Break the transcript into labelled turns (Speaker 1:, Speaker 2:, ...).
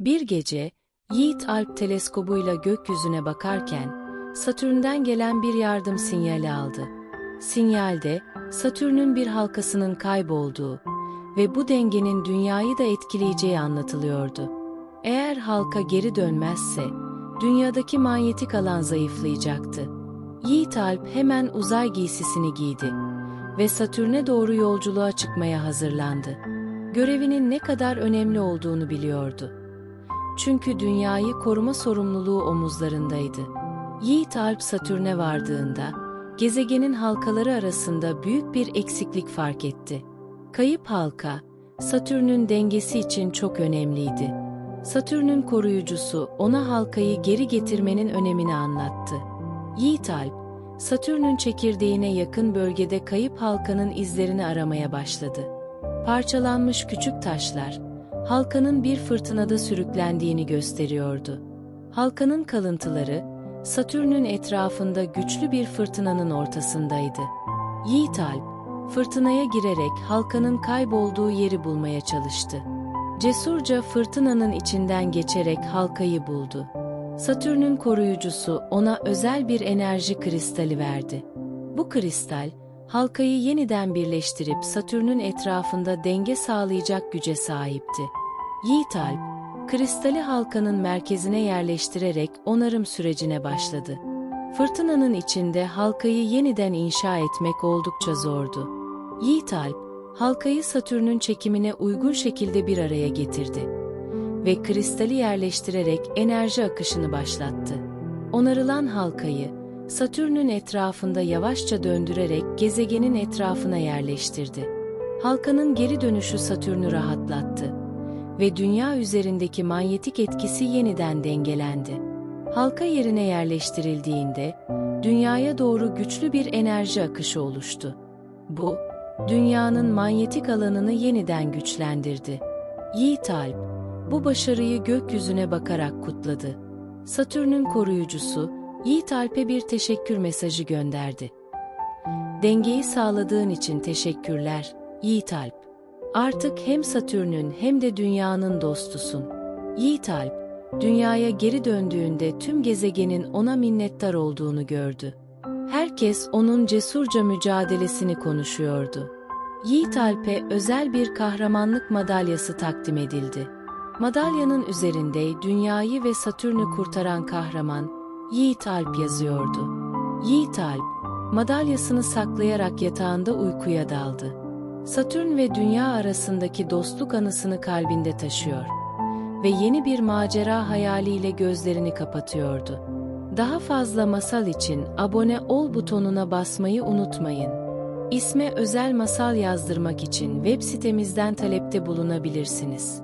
Speaker 1: Bir gece, Yiğit Alp teleskobuyla gökyüzüne bakarken, Satürn'den gelen bir yardım sinyali aldı. Sinyalde, Satürn'ün bir halkasının kaybolduğu ve bu dengenin dünyayı da etkileyeceği anlatılıyordu. Eğer halka geri dönmezse, dünyadaki manyetik alan zayıflayacaktı. Yiğit Alp hemen uzay giysisini giydi ve Satürn'e doğru yolculuğa çıkmaya hazırlandı. Görevinin ne kadar önemli olduğunu biliyordu. Çünkü dünyayı koruma sorumluluğu omuzlarındaydı. Yiğit Alp Satürn'e vardığında, gezegenin halkaları arasında büyük bir eksiklik fark etti. Kayıp halka, Satürn'ün dengesi için çok önemliydi. Satürn'ün koruyucusu ona halkayı geri getirmenin önemini anlattı. Yiğit Alp, Satürn'ün çekirdeğine yakın bölgede kayıp halkanın izlerini aramaya başladı. Parçalanmış küçük taşlar, halkanın bir fırtınada sürüklendiğini gösteriyordu. Halkanın kalıntıları, Satürn'ün etrafında güçlü bir fırtınanın ortasındaydı. Yiğit Alp, fırtınaya girerek halkanın kaybolduğu yeri bulmaya çalıştı. Cesurca fırtınanın içinden geçerek halkayı buldu. Satürn'ün koruyucusu ona özel bir enerji kristali verdi. Bu kristal, halkayı yeniden birleştirip Satürn'ün etrafında denge sağlayacak güce sahipti. Yiğit Alp, kristali halkanın merkezine yerleştirerek onarım sürecine başladı. Fırtınanın içinde halkayı yeniden inşa etmek oldukça zordu. Yiğit Alp, halkayı Satürn'ün çekimine uygun şekilde bir araya getirdi ve kristali yerleştirerek enerji akışını başlattı. Onarılan halkayı, Satürn'ün etrafında yavaşça döndürerek gezegenin etrafına yerleştirdi. Halkanın geri dönüşü Satürn'ü rahatlattı ve dünya üzerindeki manyetik etkisi yeniden dengelendi. Halka yerine yerleştirildiğinde, dünyaya doğru güçlü bir enerji akışı oluştu. Bu, dünyanın manyetik alanını yeniden güçlendirdi. Yiğit Alp, bu başarıyı gökyüzüne bakarak kutladı. Satürn'ün koruyucusu, Yiğit Alp'e bir teşekkür mesajı gönderdi. Dengeyi sağladığın için teşekkürler, Yiğit Alp. Artık hem Satürn'ün hem de dünyanın dostusun. Yiğit Alp, dünyaya geri döndüğünde tüm gezegenin ona minnettar olduğunu gördü. Herkes onun cesurca mücadelesini konuşuyordu. Yiğit Alp'e özel bir kahramanlık madalyası takdim edildi. Madalyanın üzerinde dünyayı ve Satürn'ü kurtaran kahraman Yiğit Alp yazıyordu. Yiğit Alp, madalyasını saklayarak yatağında uykuya daldı. Satürn ve dünya arasındaki dostluk anısını kalbinde taşıyor ve yeni bir macera hayaliyle gözlerini kapatıyordu. Daha fazla masal için abone ol butonuna basmayı unutmayın. İsme özel masal yazdırmak için web sitemizden talepte bulunabilirsiniz.